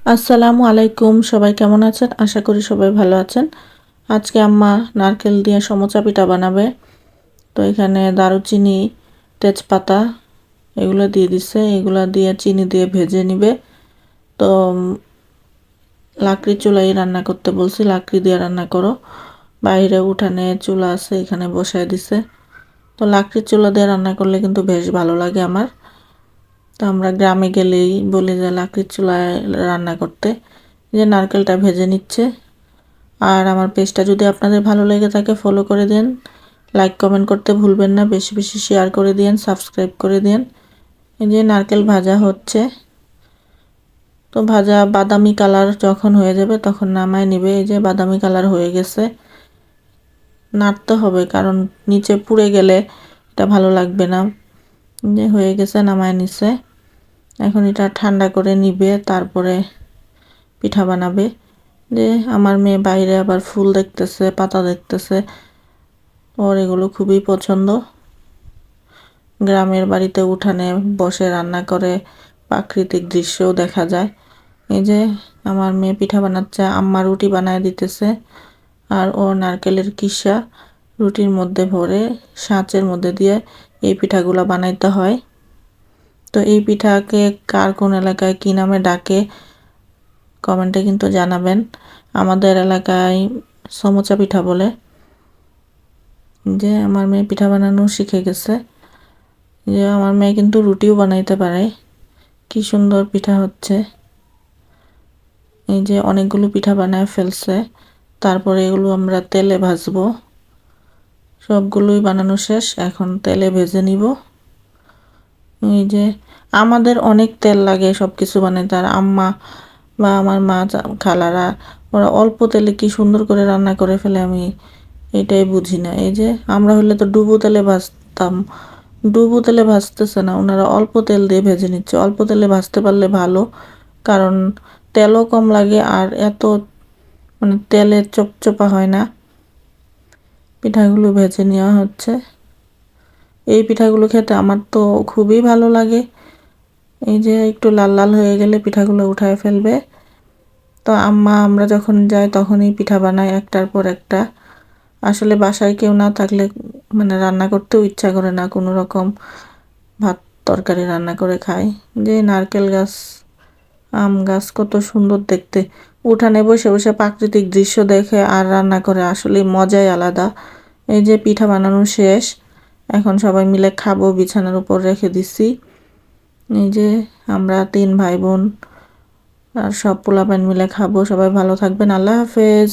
আসসালামু আলাইকুম, সবাই কেমন আছেন? আশা করি সবাই ভালো আছেন। আজকে আম্মা নারকেল দিয়ে সমোচা পিঠা বানাবে। তো এখানে দারুচিনি, তেজপাতা এগুলো দিয়ে দিছে। এগুলো দিয়ে চিনি দিয়ে ভেজে নিবে। তো লাকড়ি চুলাই রান্না করতে বলছি, লাকড়ি দিয়ে রান্না করো। বাইরে উঠানে চুলা আছে, এখানে বসায় দিছে। তো লাকড়ির চুলা দিয়ে রান্না করলে কিন্তু বেশ ভালো লাগে আমার। তো আমরা গ্রামে গেলেই বলে যে লাকড়ির চুলায় রান্না করতে। যে নারকেলটা ভেজে নিচ্ছে। আর আমার পেজটা যদি আপনাদের ভালো লেগে থাকে ফলো করে দেন। লাইক কমেন্ট করতে ভুলবেন না। বেশি বেশি শেয়ার করে দিন সাবস্ক্রাইব করে দিন। এই যে নারকেল ভাজা হচ্ছে। তো ভাজা বাদামি কালার যখন হয়ে যাবে তখন নামায় নেবে। এই যে বাদামি কালার হয়ে গেছে। নাড়তে হবে, কারণ নিচে পুড়ে গেলে এটা ভালো লাগবে না। যে হয়ে গেছে, নামায় নিছে। এখন এটা ঠান্ডা করে নিবে, তারপরে পিঠা বানাবে। যে আমার মেয়ে বাইরে আবার ফুল দেখতেছে, পাতা দেখতেছে। ওর এগুলো খুবই পছন্দ। গ্রামের বাড়িতে উঠানে বসে রান্না করে প্রাকৃতিক দৃশ্যও দেখা যায়। এই যে, আমার মেয়ে পিঠা বানাচ্ছে, আম্মা রুটি বানায় দিতেছে, আর ও নারকেলের কিসা। রুটির মধ্যে ভরে, সাঁচের মধ্যে দিয়ে এই পিঠাগুলো বানাইতে হয়। তো এই পিঠাকে কার কোন এলাকায় কী নামে ডাকে, কমেন্টে কিন্তু জানাবেন। আমাদের এলাকায় সমোচা পিঠা বলে, যে আমার মেয়ে পিঠা বানানো শিখে গেছে। যে আমার মেয়ে কিন্তু রুটিও বানাইতে পারে। কি সুন্দর পিঠা হচ্ছে। এই যে অনেকগুলো পিঠা বানায় ফেলছে। তারপরে এগুলো আমরা তেলে ভাজবো। সবগুলোই বানানো শেষ। এখন তেলে ভেজে নিব। এই যে আমাদের অনেক তেল লাগে সব কিছু বানাইতে আর আম্মা বা আমার মা খালারা, ওরা অল্প তেলে কি সুন্দর করে রান্না করে ফেলে আমি এটাই বুঝি না। এই যে আমরা হলে তো ডুবো তেলে ভাজতাম। ডুবো তেলে ভাজতেছে না, ওনারা অল্প তেল দিয়ে ভেজে নিচ্ছে। অল্প তেলে ভাজতে পারলে ভালো, কারণ তেলও কম লাগে আর এত মানে তেলে চপচপা হয় না। পিঠাগুলো ভেজে নেওয়া হচ্ছে। এই পিঠাগুলো খেতে আমার তো খুবই ভালো লাগে। এই যে একটু লাল লাল হয়ে গেলে পিঠাগুলো উঠায় ফেলবে। তো আম্মা, আমরা যখন যাই তখনই পিঠা বানাই একটার পর একটা। আসলে বাসায় কেউ না থাকলে মানে রান্না করতেও ইচ্ছা করে না, কোনো রকম ভাত তরকারি রান্না করে খাই। যে নারকেল গাছ, আম গাছ কত সুন্দর দেখতে। উঠানে বসে বসে প্রাকৃতিক দৃশ্য দেখে আর রান্না করে আসলে মজাই আলাদা। এই যে পিঠা বানানো শেষ এখন সবাই মিলে খাব, বিছানার উপর রেখে দিছি। এই যে আমরা তিন ভাই বোন আর সব পোলাপান মিলে খাব। সবাই ভালো থাকবেন। আল্লাহ হাফেজ।